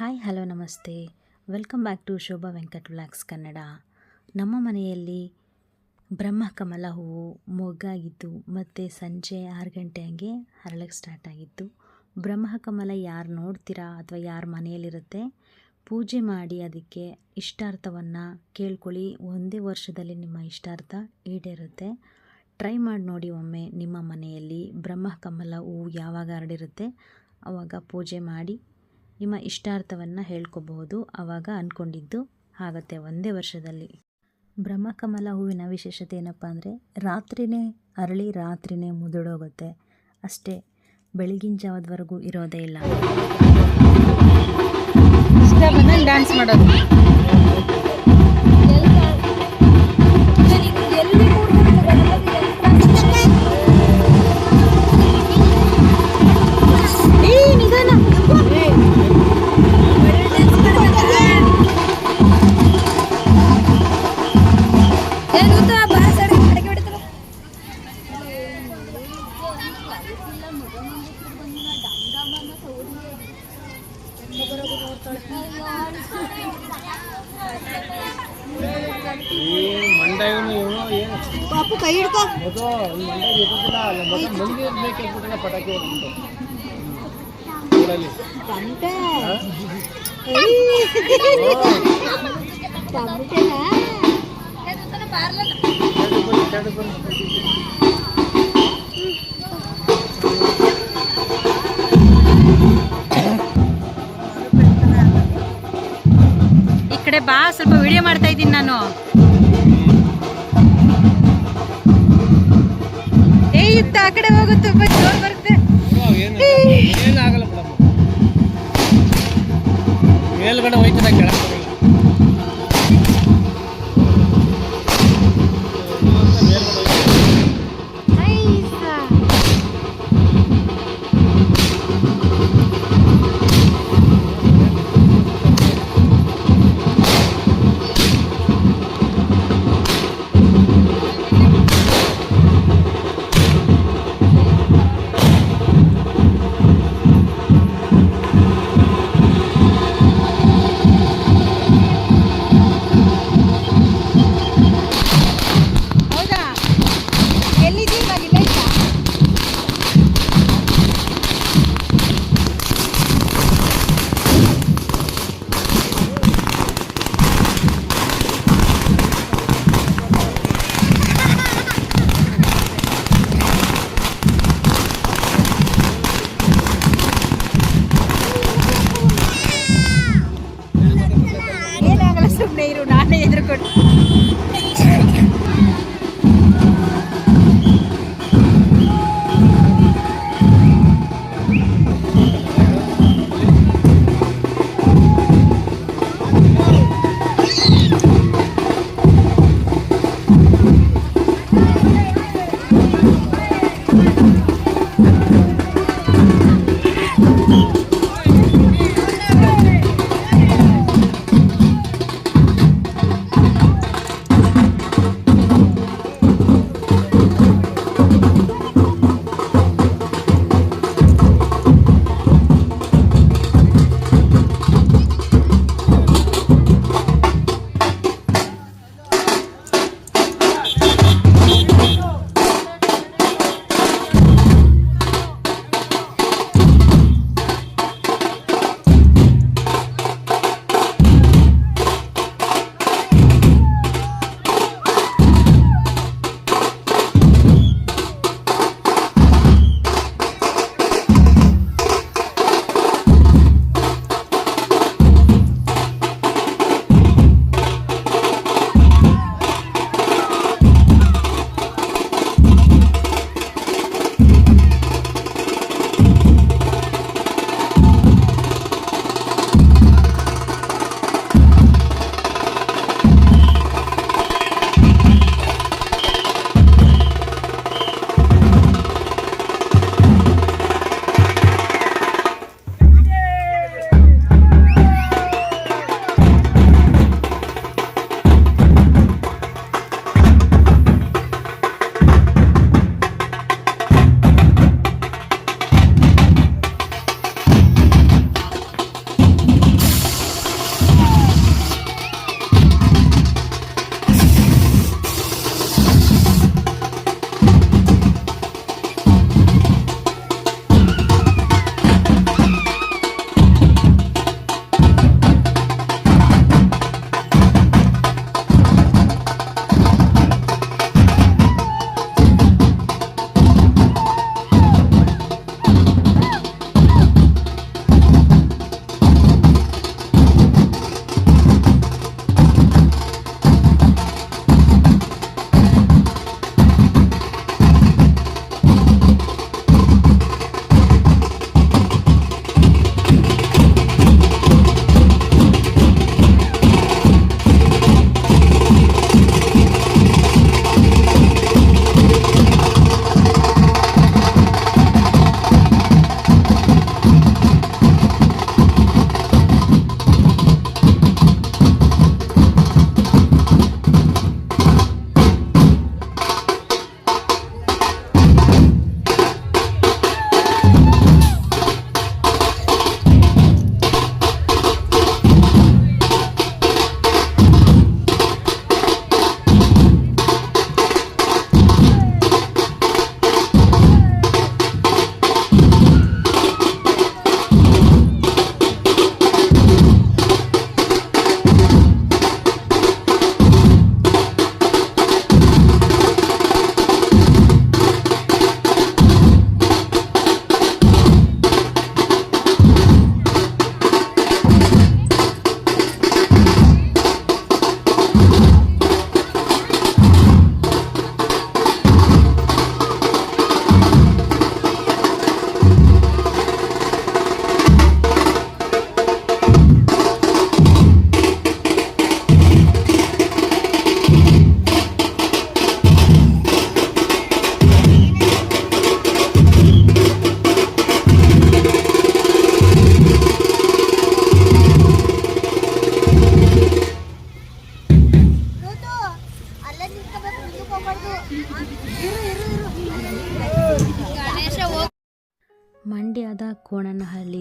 Hi, hello, ನಮಸ್ತೆ. Welcome back to Shobha Venkat vlogs Kannada. ನಮ್ಮ ಮನೆಯಲ್ಲಿ ಬ್ರಹ್ಮಕಮಲ ಹೂವು ಮೊಗ್ಗಾಗಿದ್ದು ಮತ್ತು ಸಂಜೆ ಆರು ಗಂಟೆ ಹಂಗೆ ಹರಳಕ್ಕೆ ಸ್ಟಾರ್ಟ್ ಆಗಿತ್ತು ಬ್ರಹ್ಮಕಮಲ ಯಾರು ನೋಡ್ತೀರಾ ಅಥವಾ ಯಾರ ಮನೆಯಲ್ಲಿರುತ್ತೆ? ಪೂಜೆ ಮಾಡಿ ಅದಕ್ಕೆ ಇಷ್ಟಾರ್ಥವನ್ನು ಕೇಳ್ಕೊಳ್ಳಿ. ಒಂದೇ ವರ್ಷದಲ್ಲಿ ನಿಮ್ಮ ಇಷ್ಟಾರ್ಥ ಈಡೇರುತ್ತೆ. ಟ್ರೈ ಮಾಡಿ ನೋಡಿ ಒಮ್ಮೆ ನಿಮ್ಮ ಮನೆಯಲ್ಲಿ ಬ್ರಹ್ಮಕಮಲ ಹೂವು ಯಾವಾಗ ಹರಡಿರುತ್ತೆ. ಆವಾಗ ಪೂಜೆ ಮಾಡಿ ನಿಮ್ಮ ಇಷ್ಟಾರ್ಥವನ್ನು ಹೇಳ್ಕೋಬಹುದು. ಆವಾಗ ಅಂದ್ಕೊಂಡಿದ್ದು ಆಗತ್ತೆ ಒಂದೇ ವರ್ಷದಲ್ಲಿ. ಬ್ರಹ್ಮಕಮಲ ಹೂವಿನ ವಿಶೇಷತೆ ಏನಪ್ಪ ಅಂದರೆ, ರಾತ್ರಿನೇ, ಅರಳಿ ರಾತ್ರಿನೇ ಮುದುಡೋಗುತ್ತೆ. ಅಷ್ಟೇ, ಬೆಳಗಿನ ಜಾವದವರೆಗೂ ಇರೋದೇ ಇಲ್ಲ. ಡ್ಯಾನ್ಸ್ ಮಾಡೋದು. ಪಾಪು ಕೈ ಹಿಡ್ಕೊ. ಪಟಾಕಿ. ಈ ಕಡೆ ಬಾ ಸ್ವಲ್ಪ ವಿಡಿಯೋ ಮಾಡ್ತಾ ಇದ್ದೀನಿ ನಾನು. ಆ ಕಡೆ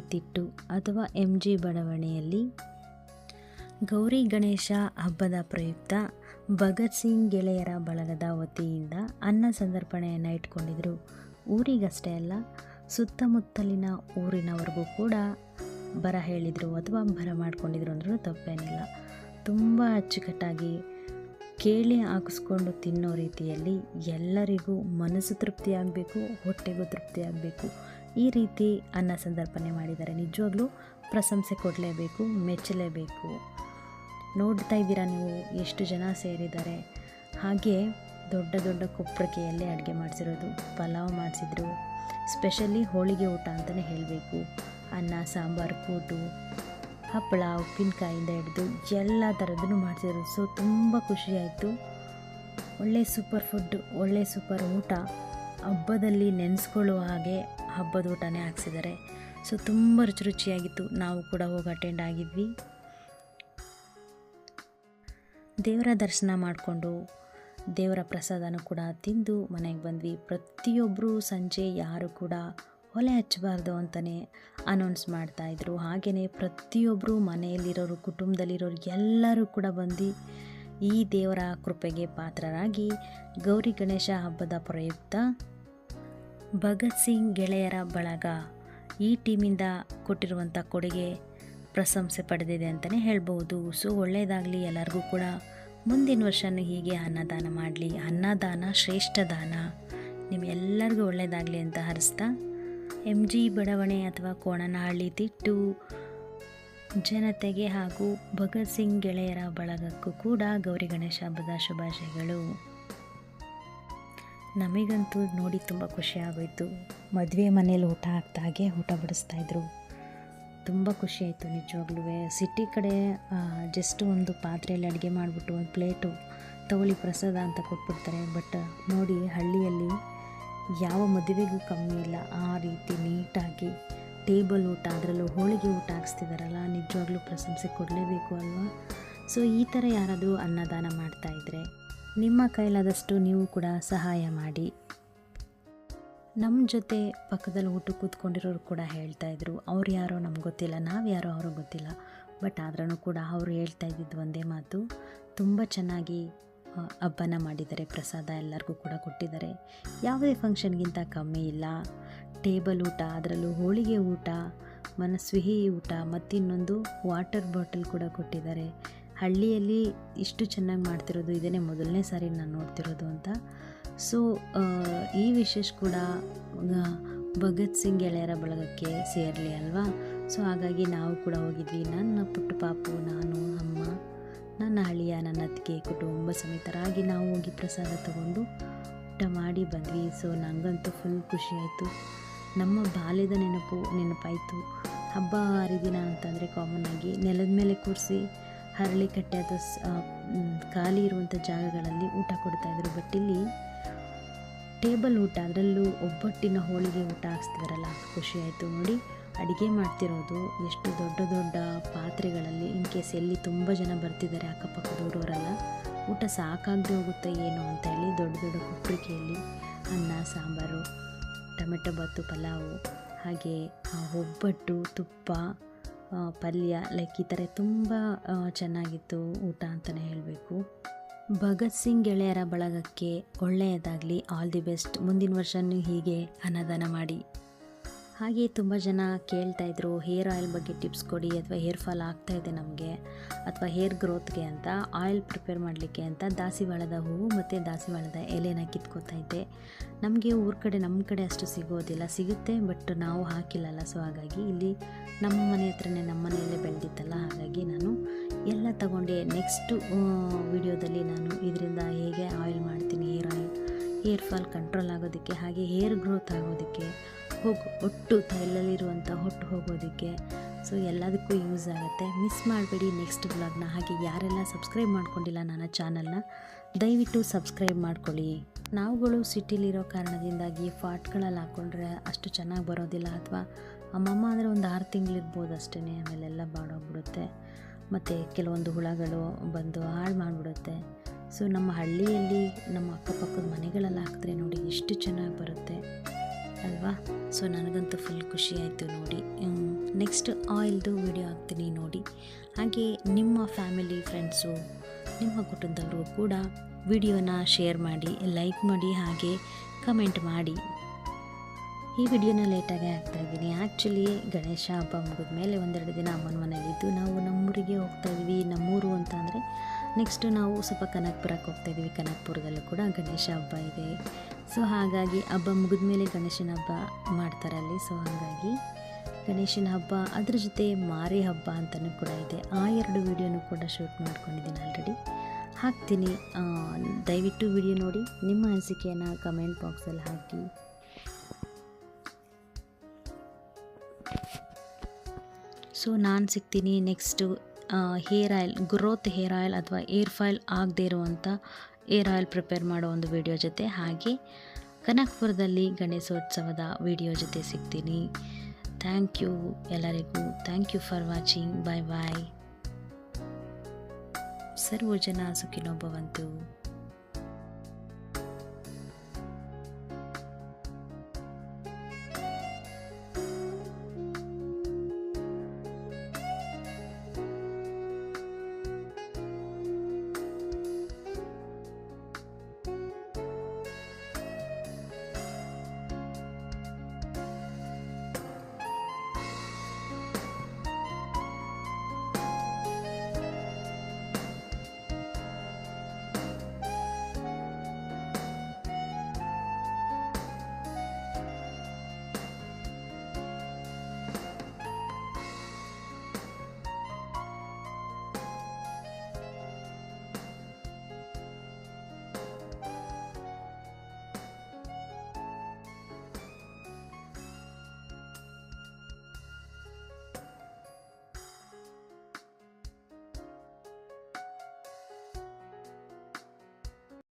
ತಿಟ್ಟು ಅಥವಾ ಎಂ ಜಿ ಬಡಾವಣೆಯಲ್ಲಿ. ಗೌರಿ ಗಣೇಶ ಹಬ್ಬದ ಪ್ರಯುಕ್ತ ಭಗತ್ ಸಿಂಗ್ ಗೆಳೆಯರ ಬಳಗದ ವತಿಯಿಂದ ಅನ್ನ ಸಂದರ್ಪಣೆಯನ್ನು ಇಟ್ಕೊಂಡಿದ್ರು. ಊರಿಗಷ್ಟೇ ಅಲ್ಲ, ಸುತ್ತಮುತ್ತಲಿನ ಊರಿನವರೆಗೂ ಕೂಡ ಬರ ಹೇಳಿದರು ಅಥವಾ ಬರ ಮಾಡಿಕೊಂಡಿದ್ರು ಅಂದ್ರೂ ತಪ್ಪೇನಿಲ್ಲ. ತುಂಬ ಅಚ್ಚುಕಟ್ಟಾಗಿ ಕೇಳಿ ಹಾಕಿಸ್ಕೊಂಡು ತಿನ್ನೋ ರೀತಿಯಲ್ಲಿ ಎಲ್ಲರಿಗೂ ಮನಸ್ಸು ತೃಪ್ತಿಯಾಗಬೇಕು ಹೊಟ್ಟೆಗೂ ತೃಪ್ತಿ ಆಗಬೇಕು. ಈ ರೀತಿ ಅನ್ನ ಸಂದರ್ಪಣೆ ಮಾಡಿದ್ದಾರೆ ನಿಜವಾಗ್ಲೂ ಪ್ರಶಂಸೆ ಕೊಡಲೇಬೇಕು, ಮೆಚ್ಚಲೇಬೇಕು. ನೋಡ್ತಾ ಇದ್ದೀರಾ ನೀವು ಎಷ್ಟು ಜನ ಸೇರಿದ್ದಾರೆ? ಹಾಗೆ ದೊಡ್ಡ ದೊಡ್ಡ ಕೊಪ್ಪರಿಕೆಯಲ್ಲಿ ಅಡುಗೆ ಮಾಡಿಸಿರೋದು, ಪಲಾವ್ ಮಾಡಿಸಿದ್ರು, ಸ್ಪೆಷಲಿ ಹೋಳಿಗೆ ಊಟ ಅಂತಲೇ ಹೇಳಬೇಕು. ಅನ್ನ, ಸಾಂಬಾರು, ಕೂಟು, ಹಪ್ಪಳ, ಉಪ್ಪಿನಕಾಯಿಂದ ಹಿಡಿದು ಎಲ್ಲ ಥರದ್ದು ಮಾಡಿಸಿದ್ರು. ಸೊ ತುಂಬ ಖುಷಿಯಾಯಿತು. ಒಳ್ಳೆ ಸೂಪರ್ ಫುಡ್, ಒಳ್ಳೆ ಸೂಪರ್ ಊಟ. ಹಬ್ಬದಲ್ಲಿ ನೆನೆಸ್ಕೊಳ್ಳುವ ಹಾಗೆ ಹಬ್ಬದ ಊಟನೇ ಹಾಕ್ಸಿದ್ದಾರೆ. ಸೊ ತುಂಬ ರುಚಿ ರುಚಿಯಾಗಿತ್ತು. ನಾವು ಕೂಡ ಹೋಗಿ ಅಟೆಂಡ್ ಆಗಿದ್ವಿ. ದೇವರ ದರ್ಶನ ಮಾಡಿಕೊಂಡು, ದೇವರ ಪ್ರಸಾದನೂ ಕೂಡ ತಿಂದು ಮನೆಗೆ ಬಂದ್ವಿ. ಪ್ರತಿಯೊಬ್ಬರು ಸಂಜೆ ಯಾರು ಕೂಡ ಒಲೆ ಹಚ್ಚಬಾರ್ದು ಅಂತಲೇ ಅನೌನ್ಸ್ ಮಾಡ್ತಾಯಿದ್ರು ಹಾಗೆಯೇ ಪ್ರತಿಯೊಬ್ಬರು ಮನೆಯಲ್ಲಿರೋರು, ಕುಟುಂಬದಲ್ಲಿರೋರು ಎಲ್ಲರೂ ಕೂಡ ಬಂದು ಈ ದೇವರ ಕೃಪೆಗೆ ಪಾತ್ರರಾಗಿ ಗೌರಿ ಗಣೇಶ ಹಬ್ಬದ ಪ್ರಯುಕ್ತ ಭಗತ್ ಸಿಂಗ್ ಗೆಳೆಯರ ಬಳಗ ಈ ಟೀಮಿಂದ ಕೊಟ್ಟಿರುವಂಥ ಕೊಡುಗೆ ಪ್ರಶಂಸೆ ಪಡೆದಿದೆ ಅಂತಲೇ ಹೇಳ್ಬೋದು. ಸೊ ಒಳ್ಳೆಯದಾಗಲಿ ಎಲ್ಲರಿಗೂ ಕೂಡ. ಮುಂದಿನ ವರ್ಷನೂ ಹೀಗೆ ಅನ್ನದಾನ ಮಾಡಲಿ. ಅನ್ನದಾನ ಶ್ರೇಷ್ಠ ದಾನ. ನಿಮ್ಮೆಲ್ಲರಿಗೂ ಒಳ್ಳೆಯದಾಗಲಿ ಅಂತ ಹರಿಸ್ತಾ. ಎಂ ಜಿ ಬಡಾವಣೆ ಅಥವಾ ಕೋಣನಹಳ್ಳಿ ತಿಟ್ಟು ಜನತೆಗೆ ಹಾಗೂ ಭಗತ್ ಸಿಂಗ್ ಗೆಳೆಯರ ಬಳಗಕ್ಕೂ ಕೂಡ ಗೌರಿ ಗಣೇಶ ಹಬ್ಬದ ಶುಭಾಶಯಗಳು. ನಮಗಂತೂ ನೋಡಿ ತುಂಬ ಖುಷಿಯಾಗೋಯಿತು ಮದುವೆ ಮನೇಲಿ ಊಟ ಹಾಕ್ದಾಗೆ ಊಟ ಬಡಿಸ್ತಾಯಿದ್ರು ತುಂಬ ಖುಷಿಯಾಯಿತು ನಿಜವಾಗ್ಲೂ. ಸಿಟಿ ಕಡೆ ಜಸ್ಟ್ ಒಂದು ಪಾತ್ರೆಯಲ್ಲಿ ಅಡುಗೆ ಮಾಡಿಬಿಟ್ಟು ಒಂದು ಪ್ಲೇಟು ತಗೊಳ್ಳಿ ಪ್ರಸಾದ ಅಂತ ಕೊಟ್ಬಿಡ್ತಾರೆ. ಬಟ್ ನೋಡಿ ಹಳ್ಳಿಯಲ್ಲಿ ಯಾವ ಮದುವೆಗೂ ಕಮ್ಮಿ ಇಲ್ಲ. ಆ ರೀತಿ ನೀಟಾಗಿ ಟೇಬಲ್ ಊಟ, ಅದರಲ್ಲೂ ಹೋಳಿಗೆ ಊಟ ಹಾಕ್ಸ್ತಿದಾರಲ್ಲ, ನಿಜವಾಗ್ಲೂ ಪ್ರಶಂಸೆ ಕೊಡಲೇಬೇಕು ಅಲ್ವಾ? ಸೊ ಈ ಥರ ಯಾರಾದರೂ ಅನ್ನದಾನ ಮಾಡ್ತಾಯಿದ್ರೆ ನಿಮ್ಮ ಕೈಲಾದಷ್ಟು ನೀವು ಕೂಡ ಸಹಾಯ ಮಾಡಿ. ನಮ್ಮ ಜೊತೆ ಪಕ್ಕದಲ್ಲಿ ಊಟ ಕೂತ್ಕೊಂಡಿರೋರು ಕೂಡ ಹೇಳ್ತಾ ಇದ್ರು. ಅವ್ರು ಯಾರೋ ನಮ್ಗೆ ಗೊತ್ತಿಲ್ಲ, ನಾವು ಯಾರೋ ಅವ್ರಿಗೆ ಗೊತ್ತಿಲ್ಲ. ಬಟ್ ಆದ್ರೂ ಕೂಡ ಅವರು ಹೇಳ್ತಾ ಇದ್ದಿದ್ದು ಒಂದೇ ಮಾತು. ತುಂಬ ಚೆನ್ನಾಗಿ ಹಬ್ಬನ ಮಾಡಿದ್ದಾರೆ, ಪ್ರಸಾದ ಎಲ್ಲರಿಗೂ ಕೂಡ ಕೊಟ್ಟಿದ್ದಾರೆ. ಯಾವುದೇ ಫಂಕ್ಷನ್ಗಿಂತ ಕಮ್ಮಿ ಇಲ್ಲ. ಟೇಬಲ್ ಊಟ, ಅದರಲ್ಲೂ ಹೋಳಿಗೆ ಊಟ, ಮನಸ್ವಿಹಿ ಊಟ, ಮತ್ತಿನ್ನೊಂದು ವಾಟರ್ ಬಾಟಲ್ ಕೂಡ ಕೊಟ್ಟಿದ್ದಾರೆ. ಹಳ್ಳಿಯಲ್ಲಿ ಇಷ್ಟು ಚೆನ್ನಾಗಿ ಮಾಡ್ತಿರೋದು ಇದೇ ಮೊದಲನೇ ಸಾರಿ ನಾನು ನೋಡ್ತಿರೋದು ಅಂತ. ಸೊ ಈ ವಿಶೇಷ ಕೂಡ ಭಗತ್ ಸಿಂಗ್ ಗೆಳೆಯರ ಬಳಗಕ್ಕೆ ಸೇರಲಿ ಅಲ್ವಾ? ಸೊ ಹಾಗಾಗಿ ನಾವು ಕೂಡ ಹೋಗಿದ್ವಿ. ನನ್ನ ಪುಟ್ಟ ಪಾಪು, ನಾನು, ಅಮ್ಮ, ನನ್ನ ಹಳಿಯ ನನ್ನ ಅತ್ತಿಗೆ, ಕುಟುಂಬ ಸಮೇತರಾಗಿ ನಾವು ಹೋಗಿ ಪ್ರಸಾದ ತಗೊಂಡು ಊಟ ಮಾಡಿ ಬಂದ್ವಿ. ಸೊ ನನಗಂತೂ ಫುಲ್ ಖುಷಿ ಆಯಿತು. ನಮ್ಮ ಬಾಲ್ಯದ ನೆನಪು ನೆನಪಾಯಿತು. ಹಬ್ಬ ಹರಿದಿನ ಅಂತಂದರೆ ಕಾಮನ್ ಆಗಿ ನೆಲದ ಮೇಲೆ ಕೂರಿಸಿ ಹರಳಿ ಕಟ್ಟೆ ಅಥವಾ ಖಾಲಿ ಇರುವಂಥ ಜಾಗಗಳಲ್ಲಿ ಊಟ ಕೊಡ್ತಾಯಿದ್ರು ಬಟ್ ಇಲ್ಲಿ ಟೇಬಲ್ ಊಟ, ಅದರಲ್ಲೂ ಒಬ್ಬಟ್ಟಿನ ಹೋಳಿಗೆ ಊಟ ಹಾಕ್ಸ್ತಿದಾರಲ್ಲ ಖುಷಿ ಆಯಿತು. ನೋಡಿ, ಅಡುಗೆ ಮಾಡ್ತಿರೋದು ಎಷ್ಟು ದೊಡ್ಡ ದೊಡ್ಡ ಪಾತ್ರೆಗಳಲ್ಲಿ ಇನ್ ಕೇಸ್ ಎಲ್ಲಿ ತುಂಬ ಜನ ಬರ್ತಿದ್ದಾರೆ ಅಕ್ಕಪಕ್ಕದೂರವರೆಲ್ಲ ಊಟ ಸಾಕಾಗದೆ ಹೋಗುತ್ತೆ ಏನು ಅಂತ ಹೇಳಿ ದೊಡ್ಡ ದೊಡ್ಡ ಕುಪ್ರಿಕೆಯಲ್ಲಿ ಅನ್ನ, ಸಾಂಬಾರು, ಟೊಮೆಟೊ ಬತ್ತು ಪಲಾವು, ಹಾಗೆ ಒಬ್ಬಟ್ಟು, ತುಪ್ಪ ಪಲ್ಯ ಲೈಕ್ ಈ ಥರ ತುಂಬ ಚೆನ್ನಾಗಿತ್ತು ಊಟ ಅಂತಲೇ ಹೇಳಬೇಕು. ಭಗತ್ ಸಿಂಗ್ ಗೆಳೆಯರ ಬಳಗಕ್ಕೆ ಒಳ್ಳೆಯದಾಗಲಿ ಆಲ್ ದಿ ಬೆಸ್ಟ್ ಮುಂದಿನ ವರ್ಷನೂ ಹೀಗೆ ಅನ್ನದಾನ ಮಾಡಿ. ಹಾಗೆ ತುಂಬ ಜನ ಕೇಳ್ತಾ ಇದ್ರು, ಹೇರ್ ಆಯಿಲ್ ಬಗ್ಗೆ ಟಿಪ್ಸ್ ಕೊಡಿ ಅಥವಾ ಹೇರ್ ಫಾಲ್ ಆಗ್ತಾ ಇದೆ ನಮಗೆ ಅಥವಾ ಹೇರ್ ಗ್ರೋತ್ಗೆ ಅಂತ, ಆಯಿಲ್ ಪ್ರಿಪೇರ್ ಮಾಡಲಿಕ್ಕೆ ಅಂತ ದಾಸಿವಾಳದ ಹೂವು ಮತ್ತು ದಾಸಿವಾಳದ ಎಲೆನ ಕಿತ್ಕೋತಾ ಇದ್ದೆ. ನಮಗೆ ಊರ ಕಡೆ ನಮ್ಮ ಕಡೆ ಅಷ್ಟು ಸಿಗೋದಿಲ್ಲ, ಸಿಗುತ್ತೆ ಬಟ್ ನಾವು ಹಾಕಿಲ್ಲಲ್ಲ, ಸೊ ಹಾಗಾಗಿ ಇಲ್ಲಿ ನಮ್ಮ ಮನೆ ಹತ್ರನೇ ನಮ್ಮ ಮನೆಯಲ್ಲೇ ಬೆಳೆದಿತ್ತಲ್ಲ, ಹಾಗಾಗಿ ನಾನು ಎಲ್ಲ ತಗೊಂಡೆ. ನೆಕ್ಸ್ಟು ವಿಡಿಯೋದಲ್ಲಿ ನಾನು ಇದರಿಂದ ಹೇಗೆ ಆಯಿಲ್ ಮಾಡ್ತೀನಿ, hair oil, hair fall control ಆಗೋದಕ್ಕೆ, ಹಾಗೆ ಹೇರ್ ಗ್ರೋತ್ ಆಗೋದಕ್ಕೆ ಹೋಗು ಒಟ್ಟು ತೈಲಲ್ಲಿರುವಂಥ ಹೊಟ್ಟು ಹೋಗೋದಕ್ಕೆ. ಸೊ ಎಲ್ಲದಕ್ಕೂ ಯೂಸ್ ಆಗುತ್ತೆ. ಮಿಸ್ ಮಾಡಬೇಡಿ ನೆಕ್ಸ್ಟ್ ಬ್ಲಾಗ್ನ ಹಾಗೆ ಯಾರೆಲ್ಲ ಸಬ್ಸ್ಕ್ರೈಬ್ ಮಾಡ್ಕೊಂಡಿಲ್ಲ ನನ್ನ ಚಾನಲ್ನ ದಯವಿಟ್ಟು ಸಬ್ಸ್ಕ್ರೈಬ್ ಮಾಡ್ಕೊಳ್ಳಿ. ನಾವುಗಳು ಸಿಟಿಲಿರೋ ಕಾರಣದಿಂದಾಗಿ ಫಾಟ್ಗಳಲ್ಲಿ ಹಾಕ್ಕೊಂಡ್ರೆ ಅಷ್ಟು ಚೆನ್ನಾಗಿ ಬರೋದಿಲ್ಲ ಅಥವಾ ಅಮ್ಮಮ್ಮ ಅಂದರೆ ಒಂದು ಆರು ತಿಂಗಳಿರ್ಬೋದು ಅಷ್ಟೇ ಆಮೇಲೆಲ್ಲ ಬಾಡೋಗ್ಬಿಡುತ್ತೆ. ಮತ್ತು ಕೆಲವೊಂದು ಹುಳಗಳು ಬಂದು ಹಾಳು ಮಾಡಿಬಿಡುತ್ತೆ. ಸೊ ನಮ್ಮ ಹಳ್ಳಿಯಲ್ಲಿ ನಮ್ಮ ಅಕ್ಕಪಕ್ಕದ ಮನೆಗಳೆಲ್ಲ ಹಾಕಿದ್ರೆ ನೋಡಿ ಎಷ್ಟು ಚೆನ್ನಾಗಿ ಬರುತ್ತೆ. ಅಲ್ವಾ? ಸೊ ನನಗಂತೂ ಫುಲ್ ಖುಷಿ ಆಯಿತು ನೋಡಿ. ನೆಕ್ಸ್ಟ್ ಆಯಿಲ್ದು ವಿಡಿಯೋ ಹಾಕ್ತೀನಿ ನೋಡಿ. ಹಾಗೆ ನಿಮ್ಮ ಫ್ಯಾಮಿಲಿ ಫ್ರೆಂಡ್ಸು ನಿಮ್ಮ ಕುಟುಂಬದವರು ಕೂಡ ವಿಡಿಯೋನ ಶೇರ್ ಮಾಡಿ ಲೈಕ್ ಮಾಡಿ, ಹಾಗೆ ಕಮೆಂಟ್ ಮಾಡಿ. ಈ ವಿಡಿಯೋನ ಲೇಟಾಗಿ ಹಾಕ್ತಾ ಇದ್ದೀನಿ. ಆ್ಯಕ್ಚುಲಿ ಗಣೇಶ ಹಬ್ಬ ಮುಗಿದ ಮೇಲೆ ಒಂದೆರಡು ದಿನ ಅಮ್ಮನ ಮನೇಲಿದ್ದು ನಾವು ನಮ್ಮೂರಿಗೆ ಹೋಗ್ತಾ ಇದ್ವಿ, ನಮ್ಮೂರು ಅಂತ ಅಂದರೆ ನೆಕ್ಸ್ಟು ನಾವು ಸ್ವಲ್ಪ ಕನಕಪುರಕ್ಕೆ ಹೋಗ್ತಾ ಇದ್ದೀವಿ ಕನಕಪುರದಲ್ಲೂ ಕೂಡ ಗಣೇಶ ಹಬ್ಬ ಇದೆ. ಸೊ ಹಾಗಾಗಿ ಹಬ್ಬ ಮುಗಿದ ಮೇಲೆ ಗಣೇಶನ ಹಬ್ಬ ಮಾಡ್ತಾರೆ ಅಲ್ಲಿ ಸೊ ಹಾಗಾಗಿ ಗಣೇಶನ ಹಬ್ಬ ಅದ್ರ ಜೊತೆ ಮಾರಿ ಹಬ್ಬ ಅಂತಲೂ ಕೂಡ ಇದೆ. ಆ ಎರಡು ವೀಡಿಯೋನು ಕೂಡ ಶೂಟ್ ಮಾಡ್ಕೊಂಡಿದ್ದೀನಿ ಆಲ್ರೆಡಿ ಹಾಕ್ತೀನಿ. ದಯವಿಟ್ಟು ವಿಡಿಯೋ ನೋಡಿ. ನಿಮ್ಮ ಅನಿಸಿಕೆಯನ್ನು ಕಮೆಂಟ್ ಬಾಕ್ಸಲ್ಲಿ ಹಾಕಿ. ಸೊ ನಾನು ಸಿಗ್ತೀನಿ next hair oil growth hair oil ಅಥವಾ ಏರ್ ಫಾಯಿಲ್ ಆಗದೇ ಇರುವಂಥ ಏರ್ ಆಯಿಲ್ ಪ್ರಿಪೇರ್ ಮಾಡೋ ಒಂದು ವಿಡಿಯೋ ಜೊತೆ ಹಾಗೆ ಕನಕಪುರದಲ್ಲಿ ಗಣೇಶೋತ್ಸವದ ವಿಡಿಯೋ ಜೊತೆ ಸಿಗ್ತೀನಿ. ಥ್ಯಾಂಕ್ ಯು ಎಲ್ಲರಿಗೂ. Thank you for watching bye bye servo ಜನ ಸುಖಿನೋ ಭವಂತು